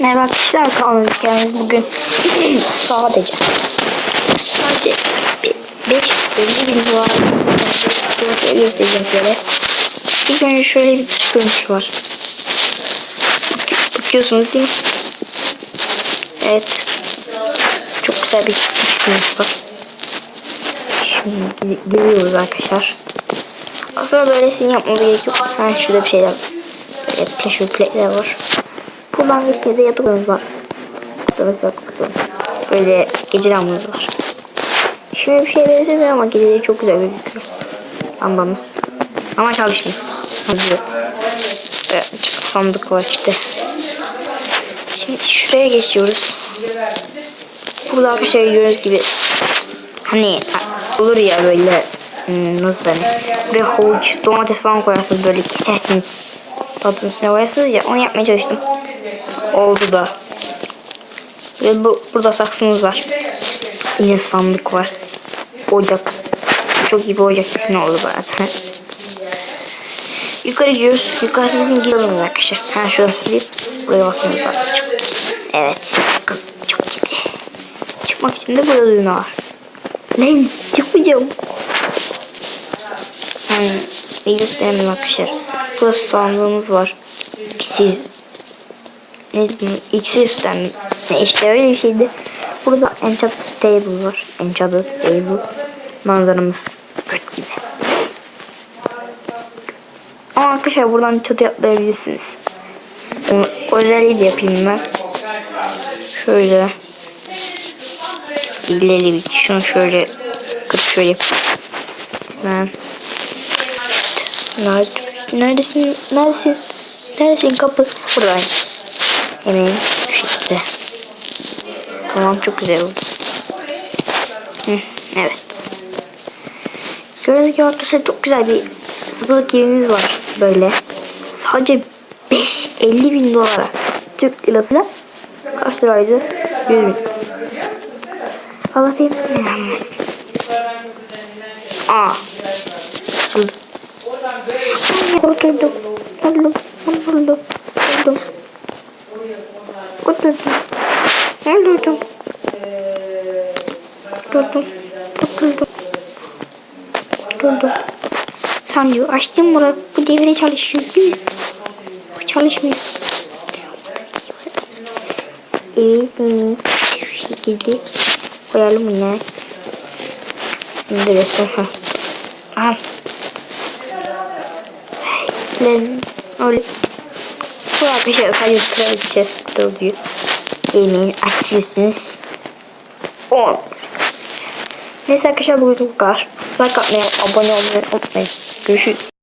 Merhaba arkadaşlar kanalıma geldiniz. Bugün sadece sadece 550 bin dolar göstereceğim size. İlk önce şöyle bir dış görünüş var. Bak- Bakıyorsunuz değil mi? Evet. Çok güzel bir dış görünüş var. Şimdi görüyoruz arkadaşlar. Aslında böylesini yapmamız gerek yok. Ha şurada bir şeyler. Böyle pressure plate'ler var. Bir kere de yatak var. Burada mesela kutu. Böyle gece lambamız var. Şimdi bir şey benziyor ama geceleri çok güzel gözüküyor. Lambamız. Ama çalışmıyor. Hazır. Evet, sandık var işte. Şimdi şuraya geçiyoruz. Burada arkadaşlar gördüğünüz gibi hani olur ya böyle hmm, nasıl denir? Buraya havuç, domates falan koyarsınız böyle kesersiniz. Tadın üstüne koyarsınız ya onu yapmaya çalıştım. Oldu da. Ve bu, burada saksımız var. Yine sandık var. Ocak. Çok iyi bir ocak kesin oldu zaten. Yukarı gidiyoruz. Yukarısı bizim gidiyoruz arkadaşlar. Ha şöyle söyleyeyim. Buraya. Çok iyi. Evet. Çok iyi. Çıkmak için de burada düğme var. Lan çıkmayacağım. Yani bir gösterelim arkadaşlar. Burada sandığımız var. İksir. Ne diyeyim? İksir sistemi. Ne işte öyle bir şeydi. Burada Enchanted Table var. Enchanted Table. Manzaramız kötü gibi. Ama arkadaşlar buradan çatı atlayabilirsiniz. Onu, özelliği de yapayım ben. Şöyle. İleri bir şunu şöyle kırıp şöyle yapayım. Ben Nerede, neredesin? Neredesin? Neredesin kapı? Buradayım. Hemen şu şekilde. Tamam çok güzel oldu. Hı, evet. Gördüğünüz gibi arkadaşlar çok güzel bir satılık yerimiz var. Böyle. Sadece 5 50 bin dolara. Türk lirasıyla kaç liraydı? 100 bin. Anlatayım. Aa. Açıldı. Oturdum. Oturdum. Oturdum. Oturdum. Oturdum. Oturdum. Oturdum. Oturdum. Oturdum. Sen diyor açtım Murat. Bu devre çalışıyor değil mi? Bu çalışmıyor. Evet. bunu Şu şekilde koyalım yine. Şimdi göster. Ha. Aha. Lan öyle. Bu arkadaşlar sadece sıra gideceğiz. Oluyor. Yemeğin açıyorsunuz. 10. Neyse arkadaşlar bugün bu kadar. Like atmayı, abone olmayı unutmayın. Görüşürüz.